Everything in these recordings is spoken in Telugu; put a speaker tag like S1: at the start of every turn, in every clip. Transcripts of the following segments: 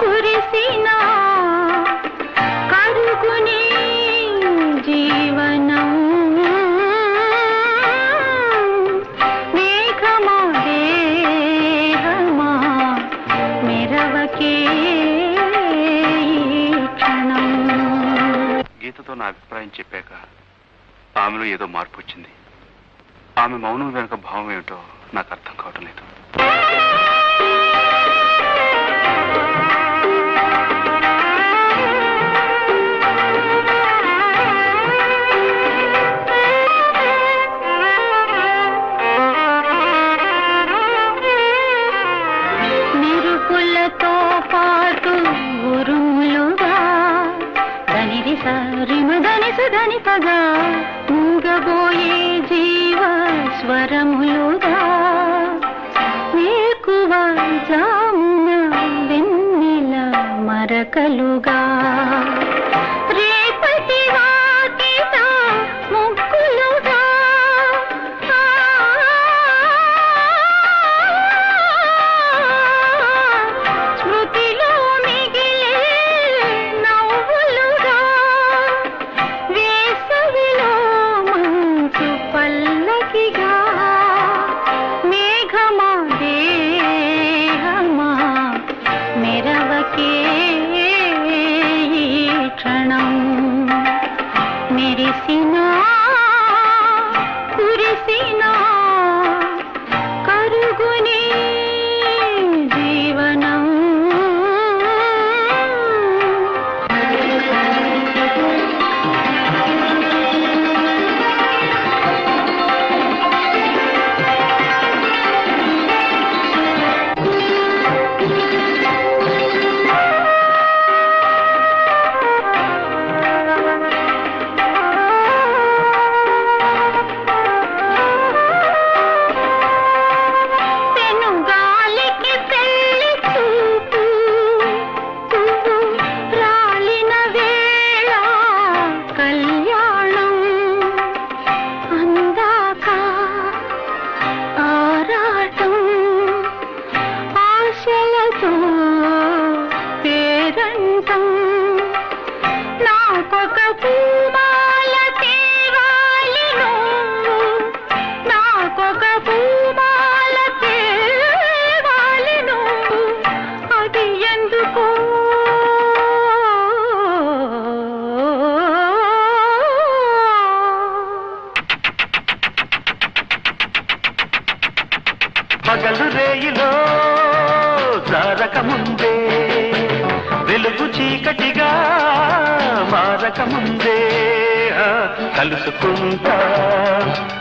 S1: కురిసినా జీవనం. గీతతో నా అభిప్రాయం చెప్పాక ఆమెలో ఏదో మార్పు వచ్చింది. ఆమె మౌనం వెనుక భావం ఏమిటో నాకు అర్థం
S2: మనతో పాటు ఉరుములుగా. ధనిరి సారిమ ధని సుధనిపగా మూగబోయే జీవ స్వరములుగా వేకువ జామున వెన్నెల మరకలుగా.
S3: పగలు రేయిలో జారకముందే వెలుగు చీకటిగా మారకముందే. కలుసుకుంటా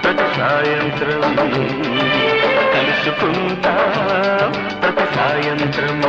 S3: ప్రతి సాయంత్రం కలుసుకుంటా ప్రతి సాయంత్రం